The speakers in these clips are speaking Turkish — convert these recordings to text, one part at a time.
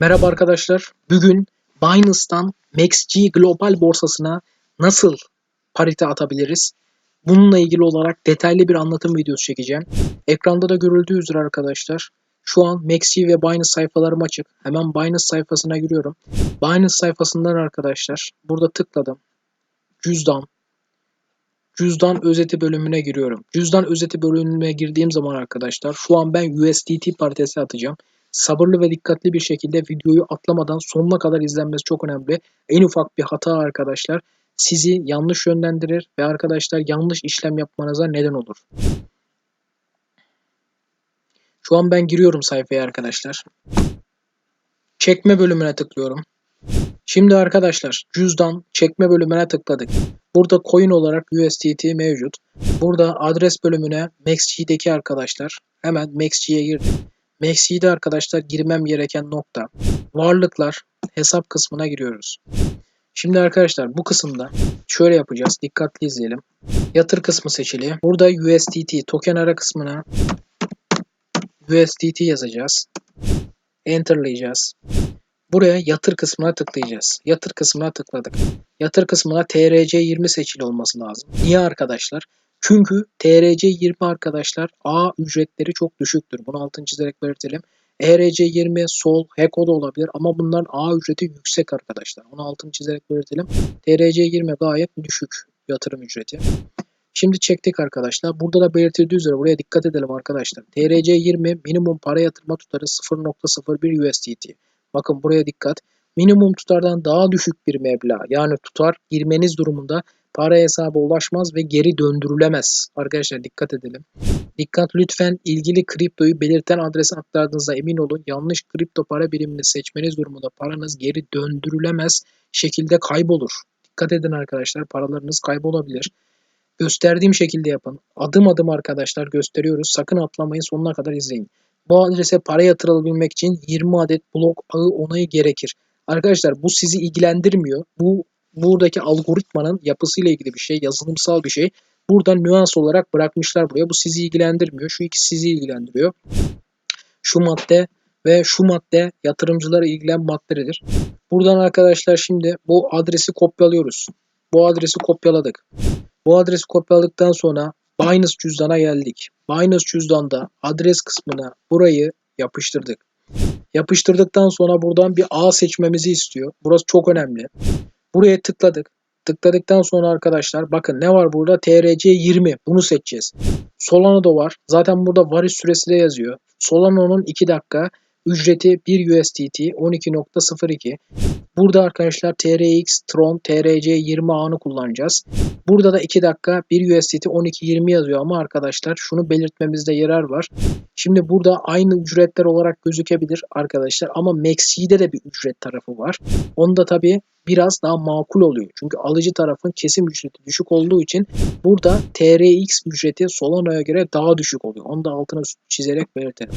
Merhaba arkadaşlar. Bugün Binance'tan MaxG Global borsasına nasıl parite atabiliriz? Bununla ilgili olarak detaylı bir anlatım videosu çekeceğim. Ekranda da görüldüğü üzere arkadaşlar şu an MaxG ve Binance sayfalarım açık. Hemen Binance sayfasına giriyorum. Binance sayfasından arkadaşlar burada tıkladım. Cüzdan. Cüzdan özeti bölümüne giriyorum. Cüzdan özeti bölümüne girdiğim zaman arkadaşlar şu an ben USDT paritesi atacağım sabırlı ve dikkatli bir şekilde videoyu atlamadan sonuna kadar izlenmesi çok önemli. En ufak bir hata arkadaşlar sizi yanlış yönlendirir ve arkadaşlar yanlış işlem yapmanıza neden olur. Şu an ben giriyorum sayfaya arkadaşlar. Çekme bölümüne tıklıyorum. Şimdi arkadaşlar cüzdan çekme bölümüne tıkladık. Burada coin olarak USDT mevcut. Burada adres bölümüne MaxG'deki arkadaşlar hemen MaxG'ye girdim. Maxi'de arkadaşlar girmem gereken nokta varlıklar hesap kısmına giriyoruz. Şimdi arkadaşlar bu kısımda şöyle yapacağız. Dikkatli izleyelim. Yatır kısmı seçili. Burada USDT token ara kısmına USDT yazacağız. Enter'layacağız. Buraya yatır kısmına tıklayacağız. Yatır kısmına tıkladık. Yatır kısmına TRC20 seçili olması lazım. Niye arkadaşlar? Çünkü TRC20 arkadaşlar A ücretleri çok düşüktür. Bunu altını çizerek belirtelim. ERC20 sol, HECO da olabilir ama bunların A ücreti yüksek arkadaşlar. Onu altını çizerek belirtelim. TRC20 gayet düşük yatırım ücreti. Şimdi çektik arkadaşlar. Burada da belirtildiği üzere buraya dikkat edelim arkadaşlar. TRC20 minimum para yatırma tutarı 0.01 USDT. Bakın buraya dikkat. Minimum tutardan daha düşük bir meblağ yani tutar girmeniz durumunda para hesaba ulaşmaz ve geri döndürülemez. Arkadaşlar dikkat edelim. Dikkat lütfen ilgili kriptoyu belirten adrese aktardığınızda emin olun. Yanlış kripto para birimini seçmeniz durumunda paranız geri döndürülemez şekilde kaybolur. Dikkat edin arkadaşlar paralarınız kaybolabilir. Gösterdiğim şekilde yapın. Adım adım arkadaşlar gösteriyoruz. Sakın atlamayın sonuna kadar izleyin. Bu adrese para yatırılabilmek için 20 adet blok ağı onayı gerekir. Arkadaşlar bu sizi ilgilendirmiyor. Bu buradaki algoritmanın yapısıyla ilgili bir şey, yazılımsal bir şey. Burada nüans olarak bırakmışlar buraya. Bu sizi ilgilendirmiyor. Şu ikisi sizi ilgilendiriyor. Şu madde ve şu madde yatırımcılara ilgilen maddedir. Buradan arkadaşlar şimdi bu adresi kopyalıyoruz. Bu adresi kopyaladık. Bu adresi kopyaladıktan sonra Binance cüzdana geldik. Binance cüzdanda adres kısmına burayı yapıştırdık. Yapıştırdıktan sonra buradan bir ağ seçmemizi istiyor. Burası çok önemli. Buraya tıkladık. Tıkladıktan sonra arkadaşlar bakın ne var burada? TRC 20. Bunu seçeceğiz. Solana da var. Zaten burada varis süresi de yazıyor. Solana'nın 2 dakika ücreti 1 USDT 12.02. Burada arkadaşlar TRX, Tron, TRC 20 ağını kullanacağız. Burada da 2 dakika 1 USDT 12.20 yazıyor ama arkadaşlar şunu belirtmemizde yarar var. Şimdi burada aynı ücretler olarak gözükebilir arkadaşlar ama Maxi'de de bir ücret tarafı var. Onda tabi biraz daha makul oluyor. Çünkü alıcı tarafın kesim ücreti düşük olduğu için burada TRX ücreti Solana'ya göre daha düşük oluyor. Onu da altına çizerek belirtelim.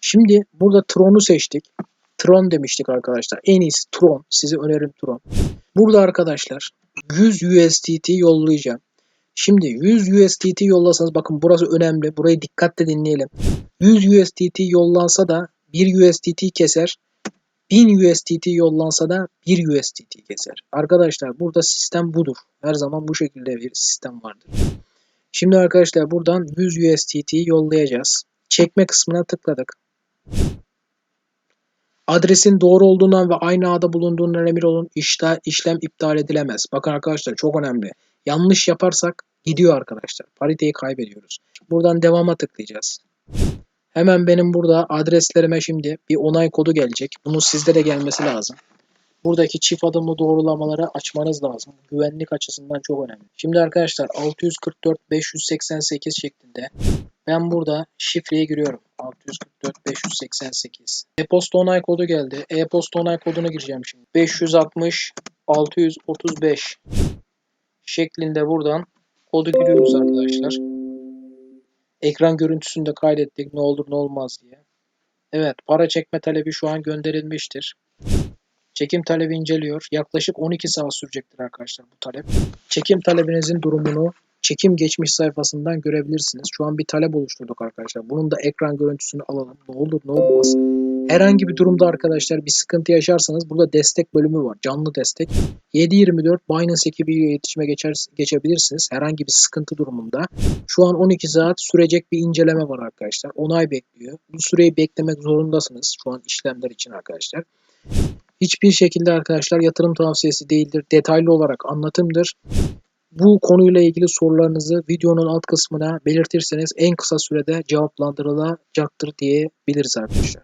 Şimdi burada Tron'u seçtik. Tron demiştik arkadaşlar. En iyisi Tron. Size önerim Tron. Burada arkadaşlar 100 USDT yollayacağım. Şimdi 100 USDT yollasanız bakın burası önemli. Burayı dikkatle dinleyelim. 100 USDT yollansa da 1 USDT keser. 1000 USDT yollansa da 1 USDT keser. Arkadaşlar burada sistem budur. Her zaman bu şekilde bir sistem vardır. Şimdi arkadaşlar buradan 100 USDT yollayacağız. Çekme kısmına tıkladık. Adresin doğru olduğundan ve aynı ağda bulunduğundan emin olun işte, işlem iptal edilemez. Bakın arkadaşlar çok önemli. Yanlış yaparsak gidiyor arkadaşlar. Pariteyi kaybediyoruz. Buradan devama tıklayacağız. Hemen benim burada adreslerime şimdi bir onay kodu gelecek. Bunun sizde de gelmesi lazım. Buradaki çift adımlı doğrulamaları açmanız lazım. Güvenlik açısından çok önemli. Şimdi arkadaşlar 644 588 şeklinde ben burada şifreye giriyorum. 644 588. E-posta onay kodu geldi. E-posta onay kodunu gireceğim şimdi. 560 635 şeklinde buradan kodu giriyoruz arkadaşlar. Ekran görüntüsünü de kaydettik ne olur ne olmaz diye. Evet para çekme talebi şu an gönderilmiştir. Çekim talebi inceliyor. Yaklaşık 12 saat sürecektir arkadaşlar bu talep. Çekim talebinizin durumunu çekim geçmiş sayfasından görebilirsiniz. Şu an bir talep oluşturduk arkadaşlar. Bunun da ekran görüntüsünü alalım. Ne olur ne olmaz. Herhangi bir durumda arkadaşlar bir sıkıntı yaşarsanız burada destek bölümü var. Canlı destek. 724 Binance ekibiyle iletişime geçer, geçebilirsiniz. Herhangi bir sıkıntı durumunda. Şu an 12 saat sürecek bir inceleme var arkadaşlar. Onay bekliyor. Bu süreyi beklemek zorundasınız şu an işlemler için arkadaşlar. Hiçbir şekilde arkadaşlar yatırım tavsiyesi değildir. Detaylı olarak anlatımdır. Bu konuyla ilgili sorularınızı videonun alt kısmına belirtirseniz en kısa sürede cevaplandırılacaktır diyebiliriz arkadaşlar.